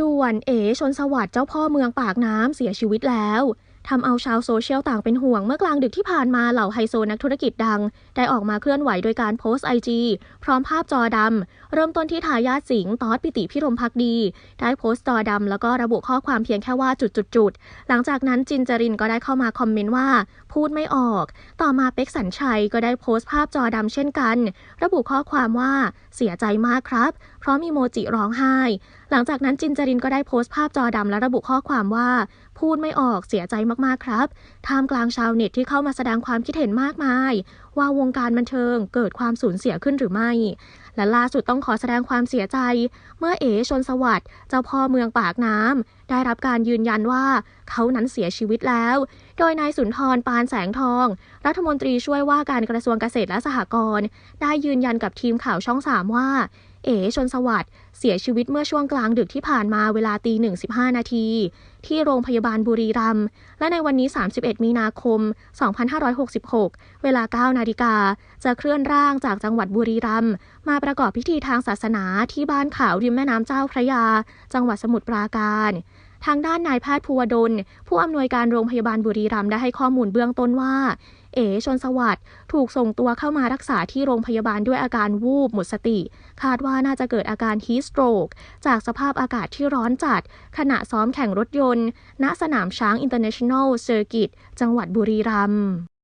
ด่วนเอชนสวัสดิ์เจ้าพ่อเมืองปากน้ำเสียชีวิตแล้ว ทำเอาชาวโซเชียลต่างเป็นห่วงเมื่อกลางดึกที่ผ่านมาเหล่าไฮโซนักธุรกิจดัง ได้ออกมาเคลื่อนไหวโดยการโพสต์ไอจีพร้อมภาพจอดำ เริ่มต้นที่ทายาทสิงห์ตอสปิติพิรมพักดี ได้โพสต์จอดำ แล้วก็ระบุข้อความเพียงแค่ว่าจุดๆๆ หลังจากนั้นจินจรินก็ได้เข้ามาคอมเมนต์ว่า พูดไม่ออก ต่อมาเป็กสัญชัยก็ได้โพสต์ภาพจอดำเช่นกัน ระบุข้อความว่าเสียใจมากครับพร้อมอีโมจิร้องไห้ หลังจากนั้นจินจรินก็ได้โพสต์ภาพจอดำและระบุข้อความว่า พูดไม่ออกเสียใจมากๆครับท่ามกลางชาวเน็ตที่เข้ามาแสดงความคิดเห็นมากมาย ว่าวงการบันเทิงเกิดความสูญเสียขึ้นหรือไม่ และล่าสุดต้องขอแสดงความเสียใจ เมื่อเอ๋ชนสวัสดิ์เจ้าพ่อเมืองปากน้ำได้รับการยืนยันว่าเขานั้นเสียชีวิตแล้ว โดยนายสุนทรปานแสงทอง รัฐมนตรีช่วยว่าการกระทรวงเกษตรและสหกรณ์ได้ยืนยันกับทีมข่าวช่องสามว่าเอ๋ชนสวัสดิ์เสียชีวิตเมื่อช่วงกลางดึกที่ผ่านมาเวลาตีหนึ่งสิบห้านาที ที่โรงพยาบาลบุรีรัมย์และในวันนี้ 31 มีนาคม 2566 เวลา 9นาฬิกา จะเคลื่อนร่างจากจังหวัดบุรีรัมย์มาประกอบพิธีทางศาสนาที่บ้านขาวริมแม่น้ำเจ้าพระยา จังหวัดสมุทรปราการ ทางด้านนายแพทย์ภูวดล ผู้อำนวยการโรงพยาบาลบุรีรัมย์ได้ให้ข้อมูลเบื้องต้นว่า เอ๋ชนสวัสดิ์ถูกส่งตัวเข้ามารักษาที่โรงพยาบาลด้วยอาการวูบหมดสติ คาดว่าน่าจะเกิดอาการฮีสโตรกจากสภาพอากาศที่ร้อนจัด ขณะซ้อมแข่งรถยนต์ ณสนามช้างอินเตอร์เนชั่นแนลเซอร์กิตจังหวัดบุรีรัมย์